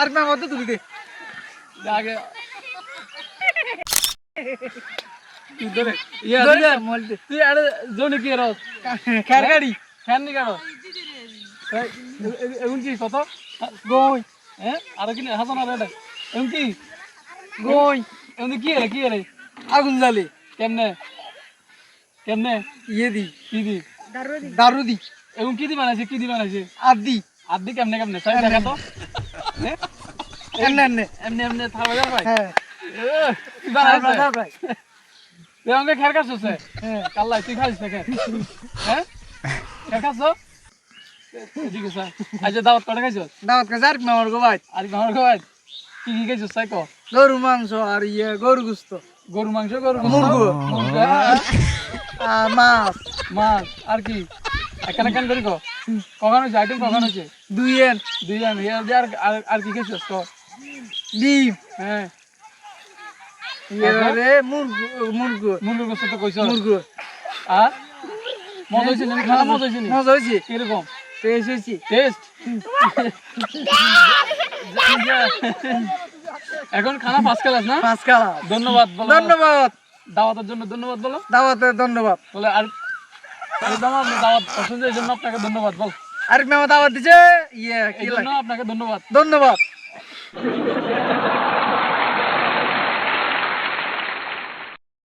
আর memo তো তুলি দে। আগে। ধরে? ইয়া ধরে দিলে, দে, তুই আরে জোনে কি রস খের গাড়ি। নি কি কত? গই। হ্যাঁ? আর কি আর এটা কি? গই। কি কি আগুন জ্বালে। কেমনে? কেমনে? ইয়ে দি। কি দি? দারু দি। এগুন কি দি বানাইছে কি দি বানাইছে? আদি। আদি কেমনে কেমনে? দেখা তো? হ্যাঁ? এনে এনে এমনি এমনি থাকা যায় ভাই। হ্যাঁ। কি বানাইছে ভাই। খের হ্যাঁ। কাল্লাই তুই হ্যাঁ? খের খাচ্ছ? ঠিক আছে। আচ্ছা দাওয়াত করে খাইছ? দাওয়াত কাছে আর মেমোর গো ভাই আর আমার খাওয়াই কি কি খাইছিস তাই কো? গরু মাংস আর ইয়ে গরু গুস্ত। গরু মাংস গরু মুরগো। হ্যাঁ, মাছ। মাছ আর কি? এখানে কেন করি কো? কখন হয়েছে আইটেম কখন হয়েছে দুই দুই দিয়ে আর আর- কি খাইছিস কো ডিম। হ্যাঁ। রে মুরগো মুরগো। মুরগির তো কইছ মুরগো। আর মজা হয়েছে না খানা মজা হয়েছে মজা হয়েছে কীরকম? টেস্ট হয়েছে টেস্ট? এখন খানা পাঁচ ক্লাস না? পাঁচ কালা ধন্যবাদ বলো। ধন্যবাদ। দাওয়াতের জন্য ধন্যবাদ বলো। দাওয়াতের ধন্যবাদ। বলে আর দাওয়াত দাওয়াত পছন্দের জন্য আপনাকে ধন্যবাদ বল। আর মেমো দাওয়াত দিছে ইয়ে কি আপনাকে ধন্যবাদ। ধন্যবাদ।